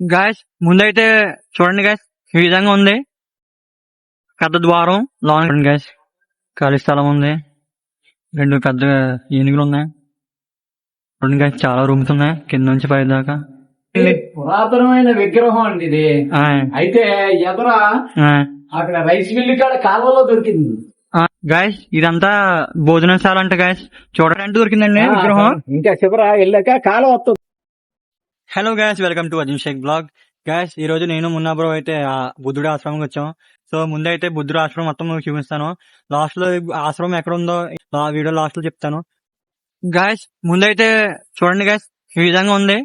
Guys ముందైతే చూడండి guys ఈ విధంగా ఉంది పెద్ద ద్వారం లోన్ గాయస్ ఖాళీ స్థలం ఉంది రెండు పెద్ద ఏనుగులు ఉన్నాయి చూడండి గాయస్ చాలా రూమ్స్ ఉన్నాయి కింద నుంచి పై దాకా పురాతనమైన విగ్రహం అండి ఇది అయితే ఎదుర. అక్కడ రైస్ మిల్లు కాడ కాలువలో దొరికింది గాయస్ ఇదంతా భోజనశాల అంట గాయస్ చూడడానికి దొరికిందండి విగ్రహం ఇంకా చివర వెళ్ళాక కాలువ వస్తుంది hello guys welcome to Arjun Shaik blog guys ఈ రోజు నేను మున్నా బ్రో అయితే ఆ బుద్ధుడి ఆశ్రమంకి వచ్చాం. సో ముందైతే బుద్ధుడి ఆశ్రమం మొత్తం చూపిస్తాను. లాస్ట్లో ఆశ్రమం ఎక్కడ ఉందో వీడియో లాస్ట్లో చెప్తాను. గ్యాస్ ముందైతే చూడండి గ్యాస్ ఈ విధంగా ఉంది.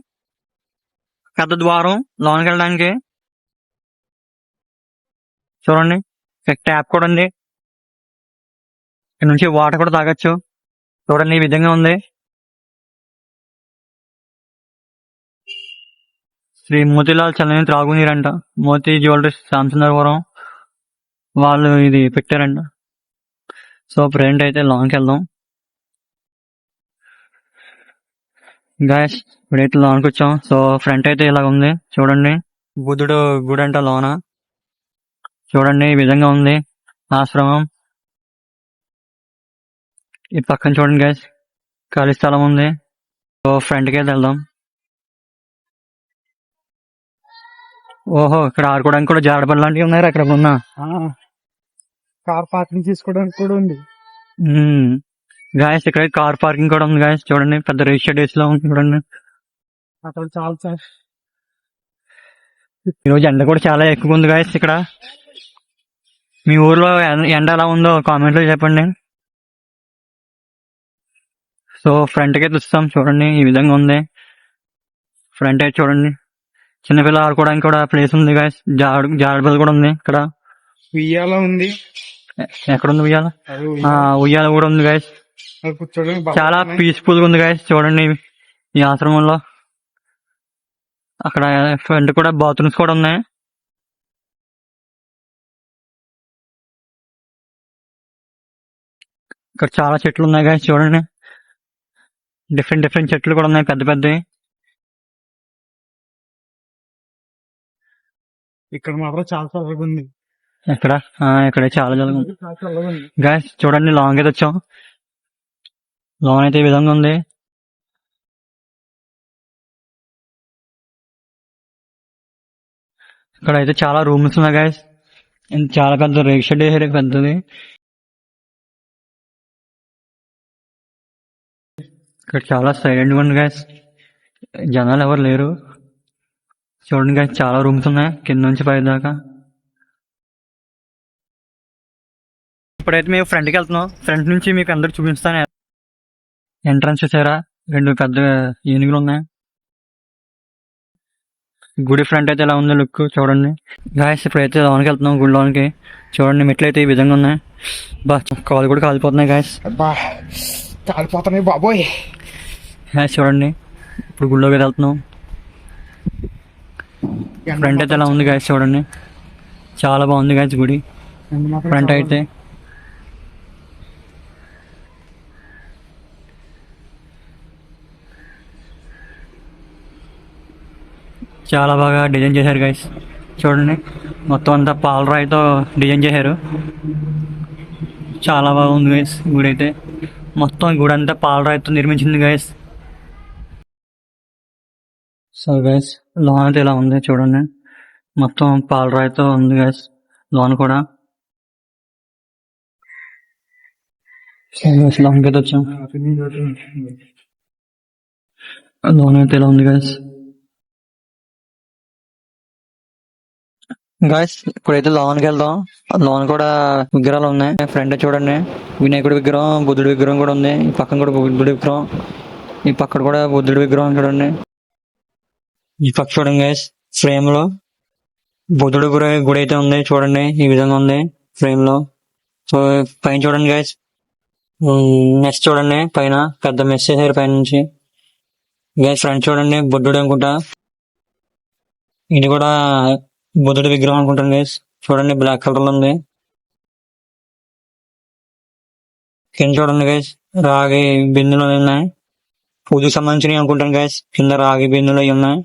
పెద్ద ద్వారం లోనికి వెళ్ళడానికి. చూడండి ట్యాప్ కూడా ఉంది. ఇక్కడ నుంచి వాటర్ కూడా తాగొచ్చు. చూడండి ఈ విధంగా ఉంది. శ్రీ మోతీలాల్ చల్లని త్రాగునీరంట. మోతీ జ్యువెలరీస్ శాంసనగరం వాళ్ళు ఇది పెట్టారంట. సో ఫ్రెండ్ అయితే లాంగ్కి వెళ్దాం గాయస్ ఇప్పుడైతే లాంగ్కి వచ్చాం సో ఫ్రంట్ అయితే ఇలా ఉంది. చూడండి. బుద్ధుడు గుడి అంట లోన. చూడండి ఈ విధంగా ఉంది. ఆశ్రమం. ఈ పక్కన చూడండి గాయస్. ఖాళీ స్థలం ఉంది. సో ఫ్రంట్కి అయితే వెళ్దాం. ఓహో ఇక్కడ ఆడుకోవడానికి కూడా జాడబల్ లాంటివి ఉన్నాయి అక్కడ ఉన్న కార్ పార్కింగ్ తీసుకోవడానికి కూడా ఉంది. గాయస్ ఇక్కడ కార్ పార్కింగ్ కూడా ఉంది గాయస్ చూడండి పెద్ద రిజిస్టర్ డేస్లో ఉంది చూడండి. అక్కడ చాలా సార్ ఈ రోజు ఎండ కూడా చాలా ఎక్కువ ఉంది గాయస్ ఇక్కడ. మీ ఊర్లో ఎండ ఎలా ఉందో కామెంట్లో చెప్పండి. సో ఫ్రంట్కి చూస్తాం చూడండి ఈ విధంగా ఉంది. ఫ్రంట్ అయితే చూడండి. చిన్నపిల్ల ఆడుకోవడానికి కూడా ప్లేస్ ఉంది గాయస్ జాడ జాడబల్ కూడా ఉంది ఇక్కడ. ఉయ్యాల ఉంది. ఎక్కడ ఉంది ఉయ్యాల? ఉయ్యాల కూడా ఉంది గాయస్ చాలా. పీస్ఫుల్గా ఉంది గాయస్ చూడండి ఈ ఆశ్రమంలో. అక్కడ ఫ్రంట్ కూడా బాత్రూమ్స్ కూడా ఉన్నాయి. ఇక్కడ చాలా చెట్లు ఉన్నాయి గాయస్ చూడండి. డిఫరెంట్ డిఫరెంట్ చెట్లు కూడా ఉన్నాయి పెద్ద పెద్దవి. ఇక్కడ మాత్రం చాలా చల్లగా ఉంది. ఇక్కడ ఇక్కడ చాలా చల్లగా ఉంది. గాయస్ చూడండి లాంగ్ అయితే వచ్చాం. లాంగ్ అయితే ఈ విధంగా ఉంది. ఇక్కడ అయితే చాలా రూమ్స్ ఉన్నాయి గాయస్ చాలా పెద్ద రేక్ షెడ్ వేసారు పెద్దది. ఇక్కడ చాలా సైలెంట్గా ఉంది గాయస్ జనాలు ఎవరు లేరు. చూడండి గాయస్ చాలా రూమ్స్ ఉన్నాయి. కింద నుంచి పై దాకా. ఇప్పుడైతే మేము ఫ్రంట్కి వెళ్తున్నాం. ఫ్రంట్ నుంచి మీకు అందరు చూపిస్తాను. ఎంట్రన్స్ చూసారా? రెండు పెద్ద ఏనుగులు ఉన్నాయి. గుడి ఫ్రంట్ అయితే ఎలా ఉందో లుక్ చూడండి. గాయస్ ఇప్పుడైతే లోనికి వెళ్తున్నాం గుడి లోనికి. చూడండి మెట్లు అయితే ఈ విధంగా ఉన్నాయి. బా కాలు కూడా కాలిపోతున్నాయి గాయస్ కాలిపోతున్నాయి బాబోయ్. గాయస్ చూడండి. ఇప్పుడు గుడిలోకి వెళ్తున్నాం. ఫ్రంట్ అయితే ఎలా ఉంది గాయస్ చూడండి. చాలా బాగుంది గాయస్ గుడి. ఫ్రంట్ అయితే. చాలా బాగా డిజైన్ చేశారు గైస్ చూడండి. మొత్తం అంతా పాలరాయితో డిజైన్ చేశారు. చాలా బాగుంది గైస్ గుడి అయితే. మొత్తం గుడి అంతా పాలరాయితో నిర్మించింది గైస్ సో గైస్ లోన్ అయితే ఇలా ఉంది చూడండి. మొత్తం పాలరాయితో ఉంది గైస్ లోన్ కూడా. లోన్కి వచ్చాం. లోన్ అయితే ఇలా ఉంది గైస్ గాయస్ ఇప్పుడైతే లోన్కి వెళ్దాం. లోన్ కూడా విగ్రహాలు ఉన్నాయి. ఫ్రంట్ చూడండి. వినాయకుడి విగ్రహం బుద్ధుడి విగ్రహం కూడా ఉంది. ఈ పక్కన కూడా బుద్ధుడి విగ్రహం. ఈ పక్కన కూడా బుద్ధుడి విగ్రహం చూడండి. ఈ పక్క చూడండి గైస్ ఫ్రేమ్లో బుద్ధుడు గుడి గుడి అయితే ఉంది చూడండి ఈ విధంగా ఉంది ఫ్రేమ్లో. సో పైన చూడండి గైస్ మెస్ చూడండి పైన పెద్ద మెస్ చేశారు పైన నుంచి. గైస్ ఫ్రంట్ చూడండి బుద్ధుడు అనుకుంటా. ఇది కూడా బుద్ధుడి విగ్రహం అనుకుంటాను గైస్ చూడండి బ్లాక్ కలర్లో ఉంది. కింద చూడండి గైస్ రాగి బిందులు ఉన్నాయి. పూజకు సంబంధించినవి అనుకుంటాను గైస్ కింద రాగి బిందులు అవి ఉన్నాయి.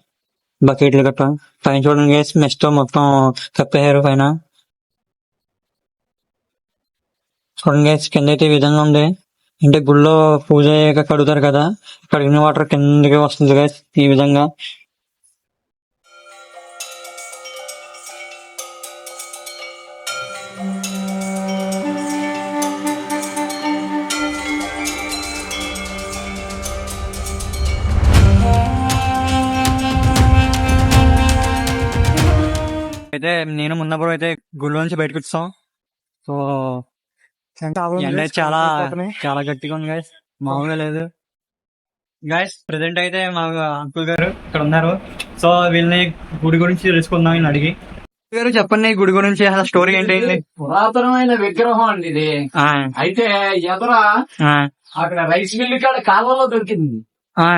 బకెట్లు గట్ట పైన చూడండి గైస్ మెస్తో మొత్తం కప్పేశారు పైన. చూడండి గైస్ కింద అయితే ఈ విధంగా ఉంది. అంటే గుళ్ళో పూజ అయ్యాక కడుగుతారు కదా కడిగిన వాటర్ కిందకి వస్తుంది గైస్ ఈ విధంగా. అయితే నేను మున్నప్పుడు అయితే గుళ్ళో నుంచి బయటకు వచ్చాం. సో ఎండ చాలా చాలా గట్టిగా ఉంది గైస్ మామూలుగా లేదు. గైస్ ప్రెసెంట్ అయితే మా అంకుల్ గారు ఇక్కడ ఉన్నారు. సో వీళ్ళని గుడి గురించి తెలుసుకుందాం ఈయన అడిగి. గారు చెప్పండి గుడి గురించి అసలు స్టోరీ ఏంటి? పురాతనమైన విగ్రహం అండి ఇది. ఆ, అయితే ఎదర అక్కడ రైస్ మిల్లు కాడ కాలువలో దొరికింది. ఆ,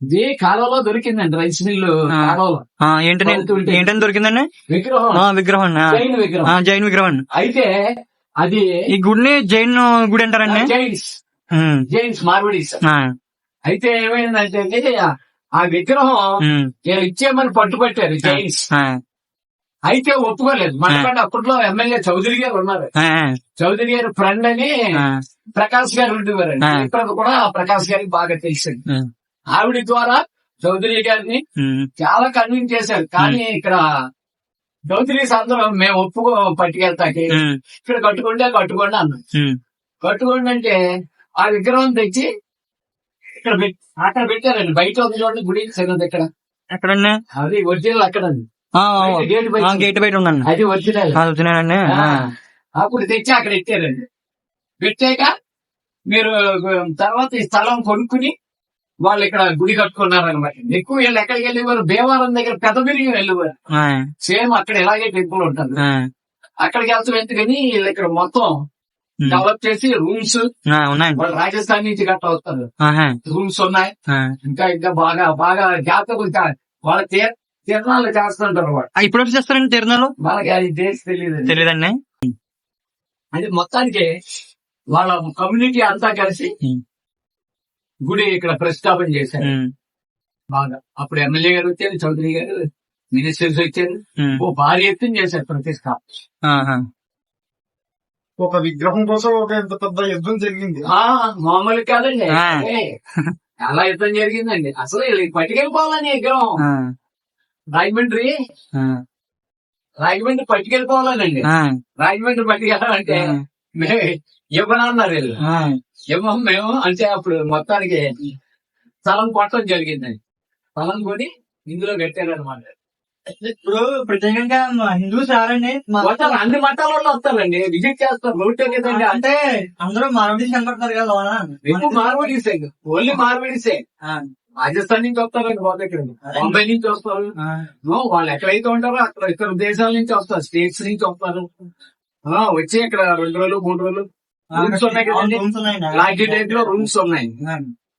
ఇది కాలువలో దొరికిందండి రైస్ మిల్లు. కాలువలో. ఏంటని ఏంటని దొరికిందండి? విగ్రహం. విగ్రహం జైన్ విగ్రహం. జైన్ విగ్రహం. అయితే అది ఈ గుడిని జైన్ గుడి అంటారండి? జైన్స్. జైన్స్ మార్వడీస్. అయితే ఏమైందంటే ఆ విగ్రహం నేను ఇచ్చేయమని పట్టుబట్టారు జైన్స్. అయితే ఒప్పుకోలేదు. మనకంటే అప్పట్లో ఎమ్మెల్యే చౌదరి గారు ఉన్నారు. చౌదరి గారు ఫ్రెండ్ అని ప్రకాష్ గారు ఉండేవారండి. ఇప్పుడు కూడా ప్రకాష్ గారికి బాగా తెలిసింది. ఆవిడ ద్వారా చౌదరి గారిని చాలా కన్విన్స్ చేశారు. కానీ ఇక్కడ చౌదరి అందరం మేము ఒప్పుకో పట్టుకెళ్తాకి ఇక్కడ కట్టుకుంటే కట్టుకోండి అన్నాం కట్టుకోండి అంటే ఆ విగ్రహం తెచ్చి ఇక్కడ అక్కడ పెట్టారండి. బయట ఉంది చూడండి గుడి చిన్నది ఇక్కడ. ఎక్కడండి? అది ఒరిజినల్ అక్కడ గేట్ బయట ఉందండి. అది ఒరిజినల్. వచ్చినానండి అప్పుడు తెచ్చి అక్కడ ఎట్టారండి పెట్టాక మీరు తర్వాత ఈ స్థలం కొనుక్కుని వాళ్ళు ఇక్కడ గుడి కట్టుకున్నారనమాట ఎక్కువ వీళ్ళు ఎక్కడికి వెళ్ళేవారు? భీమవరం దగ్గర పెద్ద బిరిగి వెళ్ళేవారు. సేమ్ అక్కడ ఇలాగే టెంపుల్ ఉంటుంది. అక్కడికి వెళ్తాం ఎందుకని? వీళ్ళు ఇక్కడ మొత్తం డెవలప్ చేసి రూమ్స్ వాళ్ళు రాజస్థాన్ నుంచి గట్ట వస్తారు. రూమ్స్ ఉన్నాయి. ఇంకా ఇంకా బాగా బాగా చా- వాళ్ళ తీర్ తీర్థాలు చేస్తుంటారు వాళ్ళు. ఇప్పుడు చేస్తారండి తిరునాలు? మనకి అది దేశం తెలియదు తెలియదండి అది మొత్తానికి వాళ్ళ కమ్యూనిటీ అంతా కలిసి. గుడి ఇక్కడ ప్రతిష్టాపన చేశారు. బాగా. అప్పుడు ఎమ్మెల్యే గారు వచ్చారు చౌదరి గారు మినిస్టర్స్ వచ్చారు. ఓ భారీ ఎత్తున చేశారు ప్రతిష్టాపన. ఒక విగ్రహం కోసం ఒక ఎంత పెద్ద యుద్ధం జరిగింది. ఆ, మామూలు కాదండి. చాలా యుద్ధం జరిగిందండి. అసలు వీళ్ళకి పట్టుకెళ్ళిపోవాలని విగ్రహం. ఆ, రాజమండ్రి? ఆ, రాజమండ్రి పట్టుకెళ్ళిపోవాలనండి. ఆ, రాజమండ్రి పట్టుకెళ్ళాలంటే ఇవ్వనన్నారు వీళ్ళు. ఇవ్వం మేము అంటే అప్పుడు మొత్తానికి స్థలం కొట్టడం జరిగిందండి. స్థలం కొని ఇందులో కట్టారు అనమాట ఇప్పుడు ప్రత్యేకంగా మా హిందూస్ రారండి మా- వస్తారు అన్ని మతాల వాళ్ళు వస్తారండి. విజిట్ చేస్తారు. రోడ్డు కదండి అంటే అందరూ మారవీస్ కనపడతారు కదా లోన. ఎక్కువ మార్వడీసే ఓన్లీ మార్వడీసే రాజస్థాన్ నుంచి వస్తారండి బాబు ఇక్కడ బాంబే నుంచి వస్తారు. వాళ్ళు ఎక్కడైతే ఉంటారో అక్కడ ఇతర దేశాల నుంచి వస్తారు. స్టేట్స్ నుంచి వస్తారు. ఆ, వచ్చి ఇక్కడ రెండు రోజులు మూడు రోజులు రూమ్స్ ఉన్నాయి కదండి. లాడ్జీ టైప్లో రూమ్స్ ఉన్నాయి. ఆ.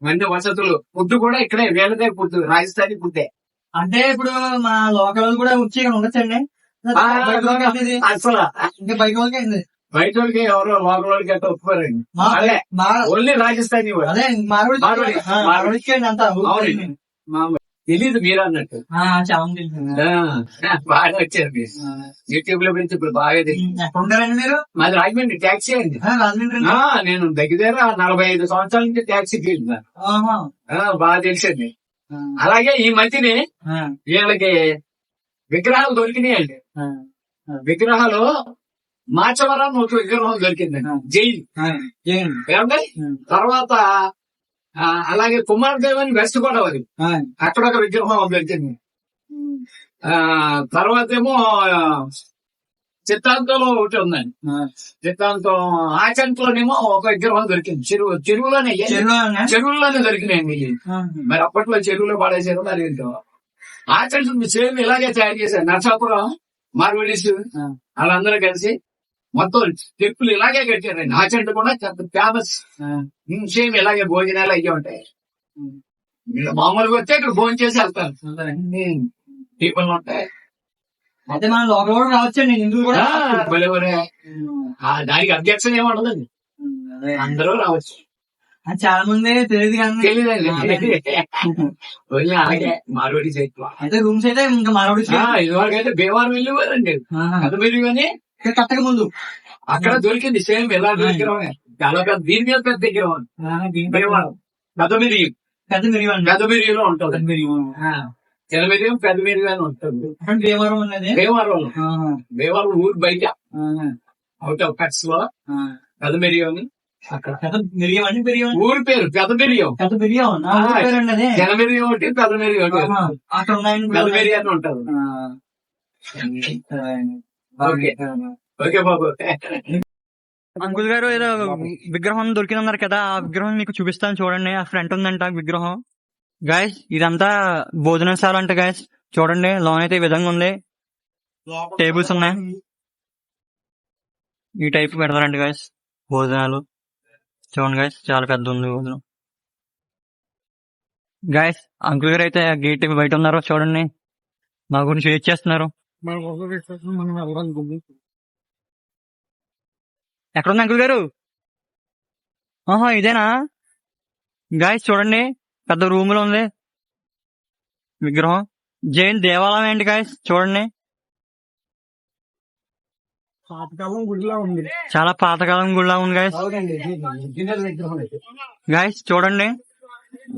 అన్ని వసతులు. ఫుడ్ కూడా ఇక్కడే వేలదే ఫుడ్ రాజస్థానీ ఫుడ్డే. అంటే ఇప్పుడు మా లోకల్ కూడా వచ్చి ఇక్కడ ఉండొచ్చండి? అసలు. బయట వాళ్ళకి? బయట వాళ్ళకి ఎవరో లోకల్ వాళ్ళకి అట్లా ఒప్పుకోరండి. ఓన్లీ రాజస్థానీ వాళ్ళు. తెలీదు మీరు అన్నట్టు. బాగా వచ్చారు యూట్యూబ్లో పెడితే ఇప్పుడు బాగా తెలియదు మీరు? మాది రాజమండ్రి ట్యాక్సీ అండి. నేను దగ్గర నలభై ఐదు సంవత్సరాల నుంచి ఆహా. ఆ, బాగా తెలిసింది. అలాగే ఈ మధ్యనే వీళ్ళకి విగ్రహాలు దొరికినాయండి. విగ్రహాలు మాచవరం ఒక విగ్రహం దొరికిందండి. జైలు. ఏమంటే తర్వాత అలాగే కుమారదేవ్ అని వెస్ట్ గోదావరి. అక్కడ ఒక విగ్రహం దొరికింది ఆ తర్వాత ఏమో చిత్తాంతంలో ఒకటి ఉందండి. చిత్తాంతం ఆచంట్లోనేమో ఒక విగ్రహం దొరికింది. చెరువు చెరువులోనే చెరువులోనా? దొరికినాయండి మరి అప్పట్లో చెరువులో పడేసారు మరి ఏంటో. ఆచంట సేమ్ ఇలాగే తయారు చేశారు. నర్సాపురం మార్వడీస్. వాళ్ళందరూ కలిసి మొత్తం స్టెప్పులు ఇలాగే కట్టారండి. ఆచంట కూడా ఫేమస్ సేమ్ ఇలాగే భోజనాలు అయ్యి ఉంటాయి. మామూలుగా వస్తే ఇక్కడ భోజనం చేసి వెళ్తారు. టీపులు ఉంటాయి. అయితే మన లోకల్ రావచ్చండి హిందువులు కూడా దానికి అధ్యక్షం ఏముండదండి. అందరూ రావచ్చు. చాలా మంది తెలియదు కానీ తెలియదండి. అలాగే. మార్వాడి అయితే రూమ్స్ అయితే ఇంకా మారవడి ఇదివరకైతే భీమవరం వెళ్ళేవారండి. అది మీరు కానీ కట్టక ముందు. అక్కడ దొరికింది సేమ్ ఎలా దొరికిన చాలా పెద్ద దీని మీద పెద్ద విగ్రహం. భీమవరం పెద్దమిరి పెద్ద మిరియం పెద్దమిరిలో ఉంటుంది. మిరియం. చిన్నమిరియం పెద్దమిరి అని ఉంటుంది. దేవరం ఉన్నది. భీమవరం భీమవరం ఊరు బయట. అవుట్ ఆఫ్ కట్స్లో ఆ. పెద్దమిరియం. అని అక్కడ పెద్ద మిరియం అంటే మిరియం ఊరి పేరు పెద్ద మిరియం. నా ఊరి ఆ. పేరండి అది చిన్నమిరియం ఒకటి పెద్దమిరియం ఒకటి. ఆహా, అక్కడ కూడా పెద్దమిరి అని ఉంటుంది. ఓకే. బాబు. అంకుల్ గారు ఏదో విగ్రహం దొరికిందన్నారు కదా ఆ విగ్రహం మీకు చూపిస్తాను చూడండి. ఆ ఫ్రంట్ ఉందంట విగ్రహం. గాయస్ ఇదంతా భోజనశాల అంట గాయస్ చూడండి లోన్ అయితే ఈ విధంగా ఉంది. టేబుల్స్ ఉన్నాయి. ఈ టైప్ పెడతారంట గాయస్ భోజనాలు. చూడండి గాయస్ చాలా పెద్ద ఉంది భోజనం. గాయస్ అంకుల్ గారు అయితే గేట్ బయట ఉన్నారు చూడండి. మా గురించి వెయిట్ చేస్తున్నారు. మనం ఎక్కడ ఉంది అంకుల్ గారు? ఆహా ఇదేనా? గాయస్ చూడండి పెద్ద రూమ్లో ఉంది. విగ్రహం. జైన్ దేవాలయం ఏంటి గాయస్? చూడండి. పాతకాలం గుడిలా ఉంది. చాలా పాతకాలం గుడిలా ఉంది గాయస్. ఇది. గాయస్ చూడండి.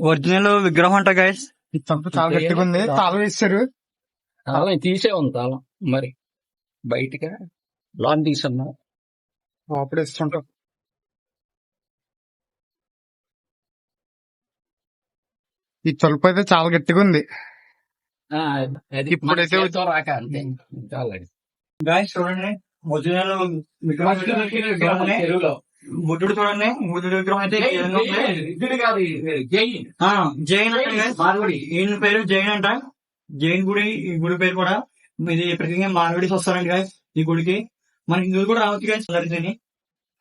ఒరిజినల్ విగ్రహం అంట గాయస్. తలుపు చాలా గట్టిగా ఉంది. తాళం వేస్తారు తాళం తీసే ఉంది తాళం మరి బయటగా లాన్ తీసున్నా లోపల వేస్తుంటాం ఈ తలుపు అయితే చాలా గట్టిగా ఉంది. అది ఇప్పుడైతే- మన చేతితో రాక అంతే. చాలా గాయస్ చూడండి. చెరువులో బుద్ధుడు చూడండి. బుద్ధుడు విగ్రహం అయితే జైన్ ఆ, జైన్ ఈయన పేరు జైన్ అంట. జైన్ గుడి ఈ గుడి పేరు కూడా ఇది ప్రతిగా మానవుడికి వస్తారండి గాయస్ ఈ గుడికి. మన హిందువులు కూడా రావచ్చు గాయస్ అందరికీ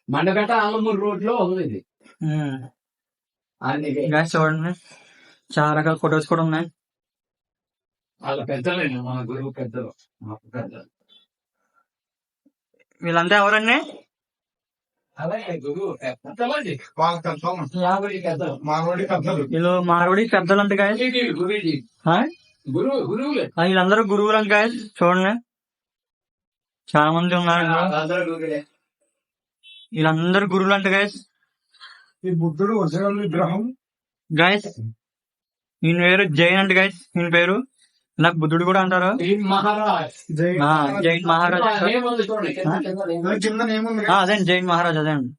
మండపేట ఆలమూరు రోడ్లో ఉంది ఇది. గాయస్ చూడండి. చాలా రకాల ఫొటోస్ కూడా ఉన్నాయి. వాళ్ళ పెద్దలేండి మన గురువు పెద్దలు మా పెద్దలు. వీళ్ళంతా ఎవరండి? పెద్దలు పెద్దలు మానవుడి పెద్దలు. మానవుడి పెద్దలు అంటే వీళ్ళందరూ గురువులు గాయస్ చూడండి. చాలా మంది ఉన్నారు వీళ్ళందరూ గురువులు. అంటే గాయస్ ఈ బుద్ధుడు విగ్రహం. గాయస్ ఈయన పేరు జైన్ అంటే గాయస్ ఈయన పేరు నాకు బుద్ధుడు కూడా అంటారు. ఈ మహారాజ్. జైన్ మహారాజ్. అదే జైన్ మహారాజ్ అదే? అండి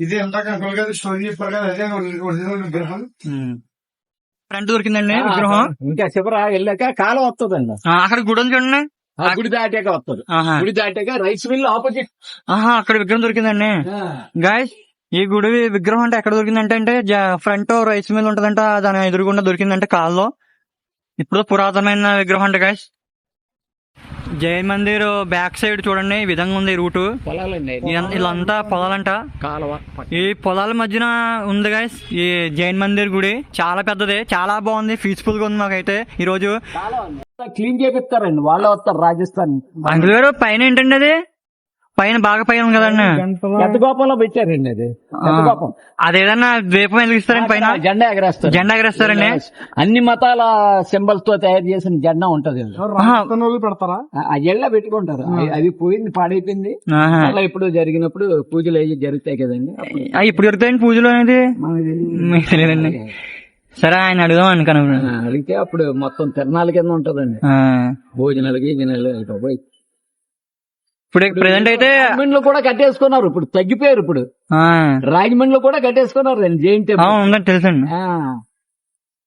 ఇది ఎందాక అంకుల్ గారు స్టోరీ చెప్పారు కదా అదే ఒరిజినల్ విగ్రహం. ఫ్రంట్ దొరికిందండి విగ్రహం. ఇంకా చివర వెళ్ళాక కాలం వస్తుందండి అక్కడ గుడి ఉంది చూడండి. ఆ గుడి దాటాక వస్తుంది గుడి దాటాక రైస్ మిల్ ఆపోజిట్. ఆహా అక్కడ విగ్రహం దొరికిందండి. గాయస్ ఈ గుడి విగ్రహం అంటే ఎక్కడ దొరికిందంటే అంటే ఫ్రంట్ రైస్ మిల్ ఉంటదంట దాని ఎదురుగుండా దొరికిందంటే కాల్లో. ఇప్పుడు పురాతనమైన విగ్రహం అంటే guys. Jain mandir back side చూడండి ఈ విధంగా ఉంది రూట్. పొలాలండి. ఇదంతా పొలాలంట. కాలువ. ఈ పొలాల మధ్యన ఉంది గాయస్ ఈ జైన్ మందిర్ గుడి. చాలా పెద్దది చాలా బాగుంది పీస్ఫుల్గా ఉంది మాకైతే. ఈ రోజు క్లీన్ చేపిస్తారండి వాళ్ళే వస్తారు రాజస్థాన్. అంకుల్ గారు పైన ఏంటండి అది? పైన బాగా పైన ఉంది గోపంలో పెట్టారండి అది. గోపం అదేదన్నా ద్వీపం వెలిగిస్తారండి పైన? జెండా ఎగరేస్తారు. జెండా ఎగరేస్తారండి. అన్ని మతాల సింబల్స్తో తయారు చేసిన జెండా ఉంటది పెడతారా? ఆ- జెండా పెట్టుకుంటారు. అది- అది పోయింది పాడైపోయింది. మళ్ళీ ఇప్పుడు జరిగినప్పుడు పూజలు అయ్యి జరుగుతాయి కదండి. ఇప్పుడు దొరుకుతాయండి పూజలు అనేది? తెలియదండి. సరే ఆయన అడుగుదాం అనుకున్నాను. అడిగితే అప్పుడు మొత్తం తిరణాల కింద ఉంటదండి. ఆ, భోజనాలకి పోయి. ఇప్పుడు ప్రెసెంట్ అయితే రాజమండ్రిలో కూడా కట్టేసుకున్నారు. ఇప్పుడు తగ్గిపోయారు ఇప్పుడు. ఆ, రాజమండ్రిలో కూడా కట్టేసుకున్నారు. తెలుసండి. ఆ.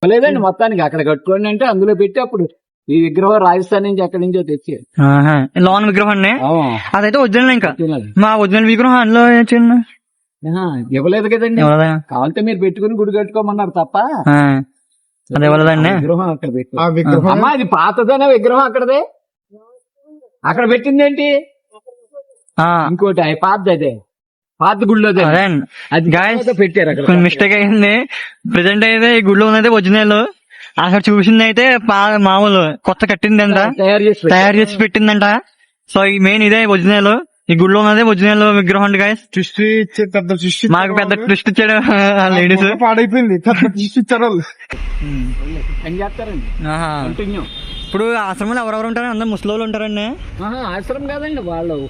లేదండి మొత్తానికి అక్కడ కట్టుకోండి అంటే అందులో పెట్టి అప్పుడు ఈ విగ్రహం రాజస్థాన్ నుంచి ఎక్కడి నుంచో తెచ్చారు. లోన్ విగ్రహం అదైతే ఒరిజినల్ ఇంకా. మా ఒరిజినల్ విగ్రహం అందులో ఇవ్వలేదు కదండి. కావాలంటే మీరు పెట్టుకుని గుడి కట్టుకోమన్నారు తప్ప. అది విగ్రహం అక్కడ పెట్టు ఆ విగ్రహం అమ్మా అది పాతదనే విగ్రహం అక్కడదే. అక్కడ పెట్టిందేంటి? ఇంకోటి అది పాతది అదే. పాత గుళ్ళోదే అదే. పెట్టారు అక్కడ. కొన్ని మిస్టేక్ అయింది ప్రెసెంట్ అయితే ఈ గుడిలో ఉన్నది ఒరిజినల్. అక్కడ చూసింది అయితే పా- మామూలు కొత్త కట్టింది అంట తయారు చేసి. తయారు చేసి పెట్టిందంట. సో ఈ మెయిన్ ఇదే ఒరిజినల్. ఈ గుడిలో ఉన్నది ఒరిజినల్ విగ్రహం అండి గాయస్ ఇచ్చే పెద్ద మాకు పెద్ద ట్విస్ట్ ఇచ్చాడు లేడీస్ పాడైపోయింది. పెద్ద ఇచ్చారు వాళ్ళు. ఇప్పుడు ఆశ్రమంలో ఎవరెవరు ఉంటారు అందరు ముసలి ఉంటారండి. ఆశ్రమం కాదండి వాళ్ళు.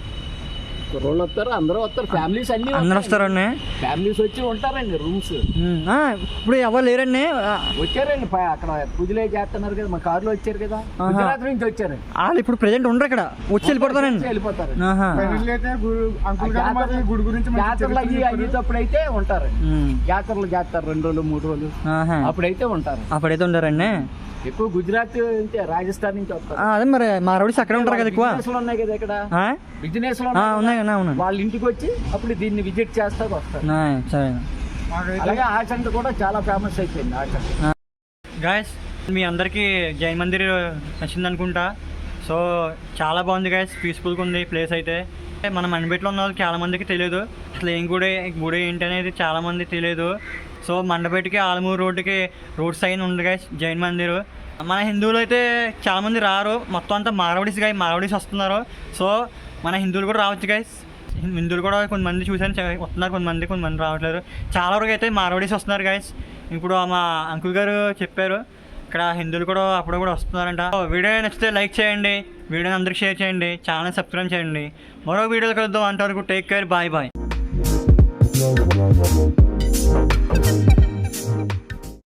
కుర్రోళ్ళు వస్తారు అందరూ వస్తారు ఫ్యామిలీస్ అన్ని అందరు వస్తారండి. ఫ్యామిలీస్ వచ్చి ఉంటారండి రూమ్స్. ఇప్పుడు ఎవరు లేరండి? వచ్చారండి అక్కడ పూజలే చేస్తున్నారు కదా మా కార్లో వచ్చారు కదా. గుజరాత్ నుంచి వచ్చారండి. వాళ్ళు ఇప్పుడు ప్రెసెంట్ ఉండరు ఇక్కడ వచ్చి వెళ్ళిపోతారండి. వెళ్ళిపోతారు. జాతరలు అయ్యి చరిత్ర అయ్యేటప్పుడు అయితే ఉంటారు ఉమ్, జాతరలు చేస్తారు రెండు రోజులు మూడు రోజులు. అప్పుడైతే ఉంటారు. అప్పుడైతే ఉంటారండి. ఎక్కువ గుజరాత్ అంటే రాజస్థాన్ నుంచి వస్తారు. అదే మరి మా రౌడీస్ అక్కడే ఉంటారు కదా ఎక్కువ? ఉన్నాయి కదా ఇక్కడ? బిజినెస్ ఉన్నాయి వాళ్ళ ఇంటికి వచ్చి అప్పుడు దీన్ని విజిట్ చేస్తారు వస్తారు. అలాగే ఆచంట కూడా చాలా ఫేమస్ అయిపోయింది ఆచంట గాయస్ మీ అందరికీ జైన్ మందిర్ నచ్చింది అనుకుంటా. సో చాలా బాగుంది గాయస్ పీస్ఫుల్గా ఉంది ప్లేస్ అయితే. మన మండపేటలో ఉన్న వాళ్ళకి చాలా మందికి తెలియదు. అసలు ఏం గుడి గుడి ఏంటి అనేది చాలా మంది తెలియదు. సో మండపేటకి ఆలమూరు రోడ్డుకి రోడ్ సైన్ ఉంది గాయస్ జైన్ మందిర్. మన హిందువులు అయితే చాలామంది రారు. మొత్తం అంతా మారవడీస్ గాయ మారవడీస్ వస్తున్నారు. సో మన హిందువులు కూడా రావచ్చు గాయస్ హిందువులు కూడా కొంతమంది చూసాను వస్తున్నారు కొంతమంది కొంతమంది రావట్లేదు. చాలా వరకు అయితే మారవడీస్ వస్తున్నారు గాయస్ ఇప్పుడు మా అంకుల్ గారు చెప్పారు ఇక్కడ హిందువులు కూడా అప్పుడు కూడా వస్తున్నారంట. వీడియో నచ్చితే లైక్ చేయండి వీడియోని అందరికి షేర్ చేయండి ఛానల్ సబ్స్క్రైబ్ చేయండి. మరో వీడియోలు కలుద్దాం అంతవరకు టేక్ కేర్ బాయ్ బాయ్